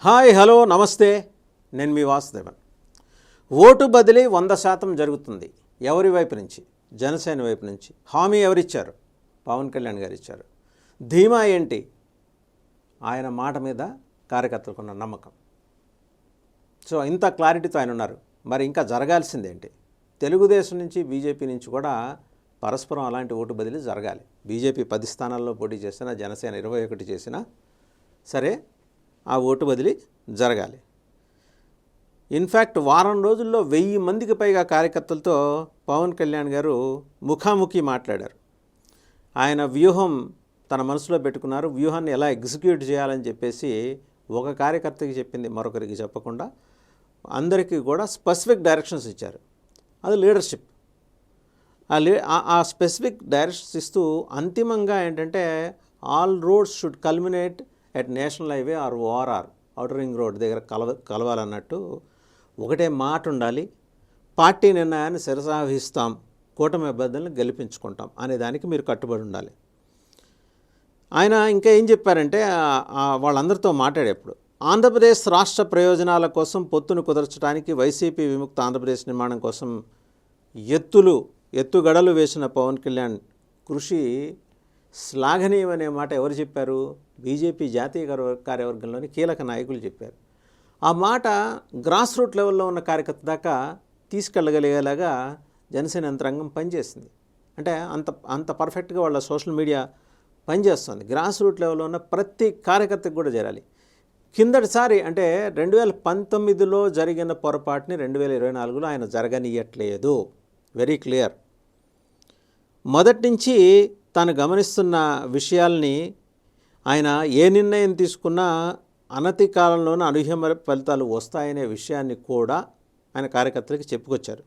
Hi hello నమస్తే. నేను మీ Vasudevan. Vote బదిలీ వంద శాతం జరుగుతుంది. ఎవరి వైపు నుంచి? జనసేన వైపు నుంచి. హామీ ఎవరిచ్చారు? పవన్ కళ్యాణ్ గారు ఇచ్చారు ధీమా ఏంటి? ఆయన మాట మీద కార్యకర్తలకు ఉన్న నమ్మకం. సో ఇంత క్లారిటీతో ఆయన ఉన్నారు. మరి ఇంకా జరగాల్సిందేంటి? తెలుగుదేశం నుంచి బీజేపీ నుంచి కూడా పరస్పరం అలాంటి ఓటు బదిలీ జరగాలి. బీజేపీ పది స్థానాల్లో పోటీ చేసినా జనసేన ఇరవై ఒకటి చేసినా సరే ఆ ఓటు బదిలీ జరగాలి. ఇన్ఫ్యాక్ట్ వారం రోజుల్లో వెయ్యి మందికి పైగా కార్యకర్తలతో పవన్ కళ్యాణ్ గారు ముఖాముఖి మాట్లాడారు. ఆయన వ్యూహం తన మనసులో పెట్టుకున్నారు. వ్యూహాన్ని ఎలా ఎగ్జిక్యూట్ చేయాలని చెప్పేసి ఒక కార్యకర్తకి చెప్పింది మరొకరికి చెప్పకుండా అందరికీ కూడా స్పెసిఫిక్ డైరెక్షన్స్ ఇచ్చారు. అది లీడర్షిప్. ఆ లీ ఆ- ఆ స్పెసిఫిక్ డైరెక్షన్స్ ఇస్తూ అంతిమంగా ఏంటంటే all roads should culminate at national highway or ORR outer ring road దగ్గర కలవ కలవాలన్నట్టు ఒకటే మాట ఉండాలి. పార్టీ నిర్ణయాన్ని శిరసాహిస్తాం కూటమి అభ్యర్థులను గెలిపించుకుంటాం అనే దానికి మీరు కట్టుబడి ఉండాలి. ఆయన ఇంకా ఏం చెప్పారంటే వాళ్ళందరితో మాట్లాడేప్పుడు ఆంధ్రప్రదేశ్ రాష్ట్ర ప్రయోజనాల కోసం పొత్తును కుదర్చడానికి వైసీపీ విముక్త ఆంధ్రప్రదేశ్ నిర్మాణం కోసం ఎత్తులు ఎత్తుగడలు వేసిన పవన్ కళ్యాణ్ కృషి శ్లాఘనీయం అనే మాట ఎవరు చెప్పారు? బీజేపీ జాతీయ కార్యవర్గంలోని కీలక నాయకులు చెప్పారు. ఆ మాట గ్రాస్ రూట్ లెవెల్లో ఉన్న కార్యకర్త దాకా తీసుకెళ్ళగలిగేలాగా జనసేన యంత్రాంగం పనిచేసింది. అంటే అంత అంత పర్ఫెక్ట్గా వాళ్ళ సోషల్ మీడియా పనిచేస్తుంది. గ్రాస్ రూట్ లెవెల్లో ఉన్న ప్రతి కార్యకర్తకు కూడా చేరాలి కిందటిసారి అంటే రెండు వేల పంతొమ్మిదిలో జరిగిన పొరపాటుని రెండు వేల ఇరవై నాలుగులో ఆయన జరగనీయట్లేదు. Very clear. మొదటి నుంచి తాను గమనిస్తున్న విషయాల్ని ఆయన ఏ నిర్ణయం తీసుకున్నా అనతి కాలంలోనే అనూహ్య ఫలితాలు వస్తాయనే విషయాన్ని కూడా ఆయన కార్యకర్తలకు చెప్పుకొచ్చారు.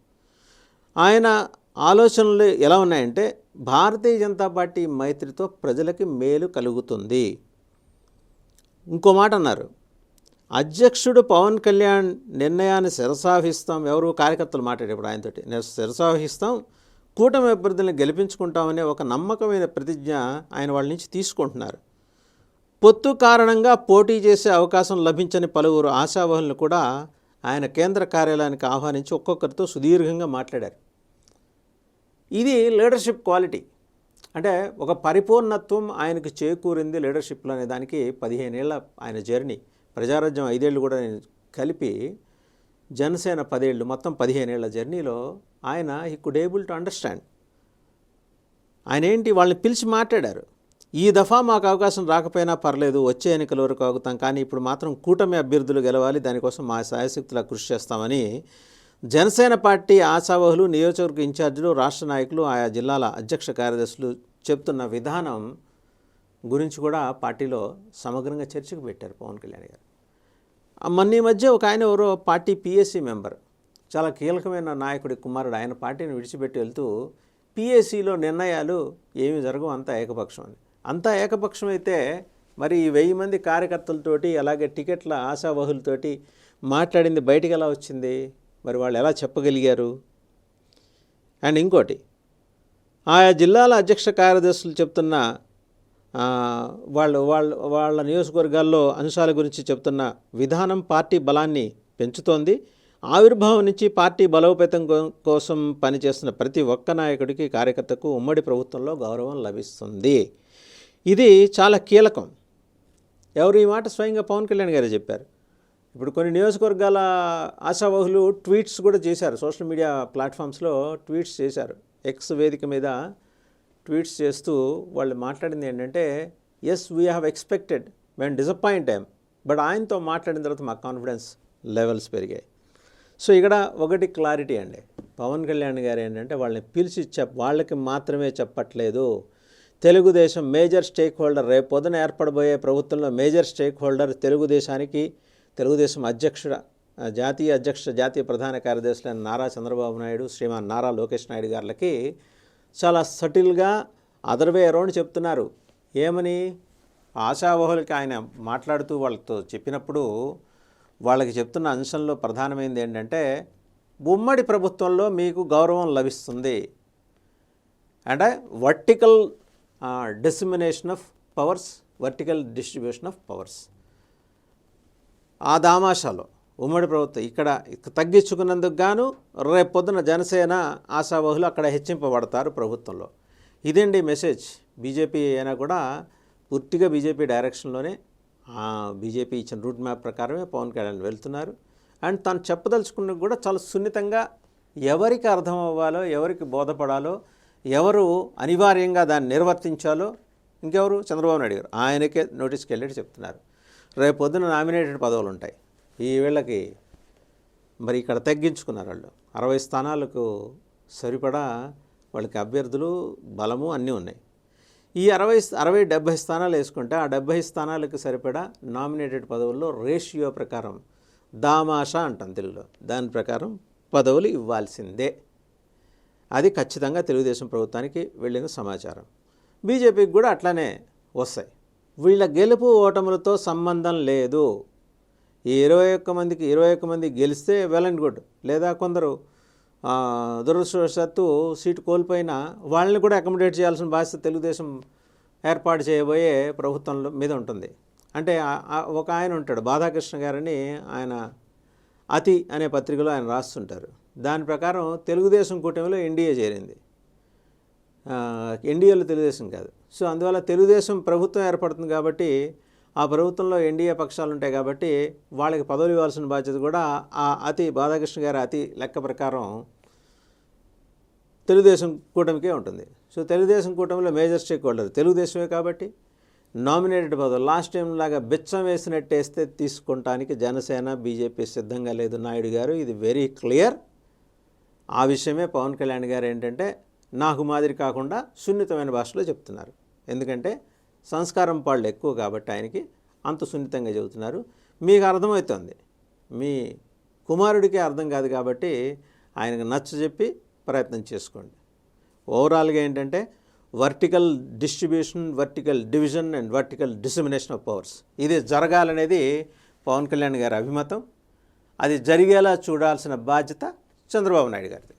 ఆయన ఆలోచనలు ఎలా ఉన్నాయంటే భారతీయ జనతా పార్టీ మైత్రితో ప్రజలకి మేలు కలుగుతుంది. ఇంకో మాట అన్నారు అధ్యక్షుడు పవన్ కళ్యాణ్ నిర్ణయాన్ని శిరసాహిస్తాం ఎవరు? కార్యకర్తలు మాట్లాడేప్పుడు ఆయనతోటి. నేను శిరసావహిస్తాం కూటమి అభ్యర్థులను గెలిపించుకుంటామనే ఒక నమ్మకమైన ప్రతిజ్ఞ ఆయన వాళ్ళ నుంచి తీసుకుంటున్నారు. పొత్తు కారణంగా పోటీ చేసే అవకాశం లభించని పలువురు ఆశావహులను కూడా ఆయన కేంద్ర కార్యాలయానికి ఆహ్వానించి ఒక్కొక్కరితో సుదీర్ఘంగా మాట్లాడారు. ఇది లీడర్షిప్ క్వాలిటీ. అంటే ఒక పరిపూర్ణత్వం ఆయనకు చేకూరింది లీడర్షిప్లో అనే దానికి పదిహేనేళ్ళ ఆయన జర్నీ. ప్రజారాజ్యం ఐదేళ్ళు కూడా నేను కలిపి జనసేన పదేళ్ళు మొత్తం పదిహేనేళ్ళ జర్నీలో ఆయన he could able to understand ఆయన ఏంటి? వాళ్ళని పిలిచి మాట్లాడారు. ఈ దఫా మాకు అవకాశం రాకపోయినా పర్లేదు వచ్చే ఎన్నికల వరకు ఆగుతాం కానీ ఇప్పుడు మాత్రం కూటమి అభ్యర్థులు గెలవాలి దానికోసం మా సాయశక్తులా కృషి చేస్తామని జనసేన పార్టీ ఆశావహులు నియోజకవర్గ ఇన్ఛార్జీలు రాష్ట్ర నాయకులు ఆయా జిల్లాల అధ్యక్ష కార్యదర్శులు చెప్తున్న విధానం గురించి కూడా పార్టీలో సమగ్రంగా చర్చకు పెట్టారు పవన్ కళ్యాణ్ గారు. మొన్న ఈ మధ్య ఒక ఆయన ఎవరో పార్టీ పిఎస్సి మెంబర్. చాలా కీలకమైన నాయకుడి కుమారుడు ఆయన పార్టీని విడిచిపెట్టి వెళ్తూ పిఎస్సిలో నిర్ణయాలు ఏమి జరగవు అంతా ఏకపక్షం అని అంతా ఏకపక్షం అయితే మరి ఈ వెయ్యి మంది కార్యకర్తలతోటి అలాగే టికెట్ల ఆశావహులతోటి మాట్లాడింది బయటికి ఎలా వచ్చింది? మరి వాళ్ళు ఎలా చెప్పగలిగారు? అండ్ ఇంకోటి ఆయా జిల్లాల అధ్యక్ష కార్యదర్శులు చెప్తున్న వాళ్ళు వాళ్ళు వాళ్ళ నియోజకవర్గాల్లో అంశాల గురించి చెప్తున్న విధానం పార్టీ బలాన్ని పెంచుతోంది. ఆవిర్భావం నుంచి పార్టీ బలోపేతం కోసం పనిచేస్తున్న ప్రతి ఒక్క నాయకుడికి కార్యకర్తకు ఉమ్మడి ప్రభుత్వంలో గౌరవం లభిస్తుంది. ఇది చాలా కీలకం. ఎవరు ఈ మాట స్వయంగా పవన్ కళ్యాణ్ గారే చెప్పారు. ఇప్పుడు కొన్ని నియోజకవర్గాల ఆశావహులు ట్వీట్స్ కూడా చేశారు. సోషల్ మీడియా ప్లాట్ఫామ్స్లో ట్వీట్స్ చేశారు. ఎక్స్ వేదిక మీద ట్వీట్స్ చేస్తూ వాళ్ళు మాట్లాడింది ఏంటంటే ఎస్ వీ హ్యావ్ ఎక్స్పెక్టెడ్ మేము డిసప్పాయింట్ అయ్యాం బట్ ఆయనతో మాట్లాడిన తర్వాత మా కాన్ఫిడెన్స్ లెవెల్స్ పెరిగాయి. సో ఇక్కడ ఒకటి క్లారిటీ అండి. పవన్ కళ్యాణ్ గారు ఏంటంటే వాళ్ళని పిలిచి చెప్ వాళ్ళకి మాత్రమే చెప్పట్లేదు. తెలుగుదేశం మేజర్ స్టేక్ హోల్డర్ రేపు పొద్దున ఏర్పడబోయే ప్రభుత్వంలో మేజర్ స్టేక్ హోల్డర్ తెలుగుదేశానికి తెలుగుదేశం అధ్యక్షుడ జాతీయ అధ్యక్ష జాతీయ ప్రధాన కార్యదర్శులైన నారా చంద్రబాబు నాయుడు శ్రీమాన్ నారా లోకేష్ నాయుడు గారికి చాలా సటిల్గా అదర్వే అరౌండ్ చెప్తున్నారు. ఏమని? ఆశావహులకి ఆయన మాట్లాడుతూ వాళ్ళతో చెప్పినప్పుడు వాళ్ళకి చెప్తున్న అంశంలో ప్రధానమైనది ఏంటంటే ఉమ్మడి ప్రభుత్వంలో మీకు గౌరవం లభిస్తుంది. అంటే vertical dissemination of powers vertical distribution of powers ఆ దామాషాలో ఉమ్మడి ప్రభుత్వం ఇక్కడ తగ్గించుకున్నందుకు గాను రేపు పొద్దున జనసేన ఆశావహులు అక్కడ హెచ్చింపబడతారు ప్రభుత్వంలో. ఇదండి మెసేజ్ బీజేపీ అయినా కూడా పూర్తిగా బీజేపీ డైరెక్షన్లోనే బీజేపీ ఇచ్చిన రూట్ మ్యాప్ ప్రకారమే పవన్ కళ్యాణ్ వెళ్తున్నారు. అండ్ తను చెప్పదలుచుకున్నది కూడా చాలా సున్నితంగా ఎవరికి అర్థం అవ్వాలో ఎవరికి బోధపడాలో ఎవరు అనివార్యంగా దాన్ని నిర్వర్తించాలో ఇంకెవరు? చంద్రబాబు నాయుడు గారు. ఆయనకే నోటీస్కి వెళ్ళి చెప్తున్నారు. రేపు పొద్దున నామినేటెడ్ పదవులు ఉంటాయి. ఈ వీళ్ళకి మరి ఇక్కడ తగ్గించుకున్నారు వాళ్ళు. అరవై స్థానాలకు సరిపడా వాళ్ళకి అభ్యర్థులు బలము అన్నీ ఉన్నాయి. ఈ అరవై అరవై డెబ్భై స్థానాలు వేసుకుంటే ఆ డెబ్భై స్థానాలకు సరిపడా నామినేటెడ్ పదవుల్లో రేషియో ప్రకారం దామాషా అంటాం తెలుగులో. దాని ప్రకారం పదవులు ఇవ్వాల్సిందే. అది ఖచ్చితంగా తెలుగుదేశం ప్రభుత్వానికి వెళ్ళిన సమాచారం. బీజేపీకి కూడా అట్లానే వస్తాయి. వీళ్ళ గెలుపు ఓటములతో సంబంధం లేదు. ఈ ఇరవై ఒక్క మందికి ఇరవై ఒక్క మంది గెలిస్తే వెల్ అండ్ గుడ్. లేదా కొందరు దురదృష్టవశాత్తు సీటు కోల్పోయినా వాళ్ళని కూడా అకామిడేట్ చేయాల్సిన బాధ్యత తెలుగుదేశం ఏర్పాటు చేయబోయే ప్రభుత్వంలో మీద ఉంటుంది. అంటే ఒక ఆయన ఉంటాడు బాధాకృష్ణ గారని ఆయన అతి అనే పత్రికలో ఆయన రాస్తుంటారు. దాని ప్రకారం తెలుగుదేశం కూటమిలో ఎన్డీఏ చేరింది. ఎన్డీఏలో తెలుగుదేశం కాదు. సో అందువల్ల తెలుగుదేశం ప్రభుత్వం ఏర్పడుతుంది కాబట్టి ఆ ప్రభుత్వంలో ఎన్డీఏ పక్షాలు ఉంటాయి కాబట్టి వాళ్ళకి పదవులు ఇవ్వాల్సిన బాధ్యత కూడా ఆ అతి బాధాకృష్ణ గారి అతి లెక్క ప్రకారం తెలుగుదేశం కూటమికే ఉంటుంది. సో తెలుగుదేశం కూటమిలో మేజర్ స్టేక్ హోల్డర్ తెలుగుదేశమే కాబట్టి నామినేటెడ్ పదవులు లాస్ట్ టైం లాగా బిచ్చం వేసినట్టు వేస్తే తీసుకుంటానికి జనసేన బీజేపీ సిద్ధంగా లేదు. నాయుడు గారు ఇది వెరీ క్లియర్ ఆ విషయమే పవన్ కళ్యాణ్ గారు ఏంటంటే నాకు మాదిరి కాకుండా సున్నితమైన భాషలో చెప్తున్నారు. ఎందుకంటే సంస్కారం పాళ్ళు ఎక్కువ కాబట్టి ఆయనకి అంత సున్నితంగా చెబుతున్నారు. మీకు అర్థమవుతుంది. మీ కుమారుడికి అర్థం కాదు కాబట్టి ఆయనకు నచ్చ చెప్పి ప్రయత్నం చేసుకోండి. ఓవరాల్గా ఏంటంటే vertical distribution vertical division and vertical dissemination of powers. ఇది జరగాలనేది పవన్ కళ్యాణ్ గారి అభిమతం. అది జరిగేలా చూడాల్సిన బాధ్యత చంద్రబాబు నాయుడు గారిది.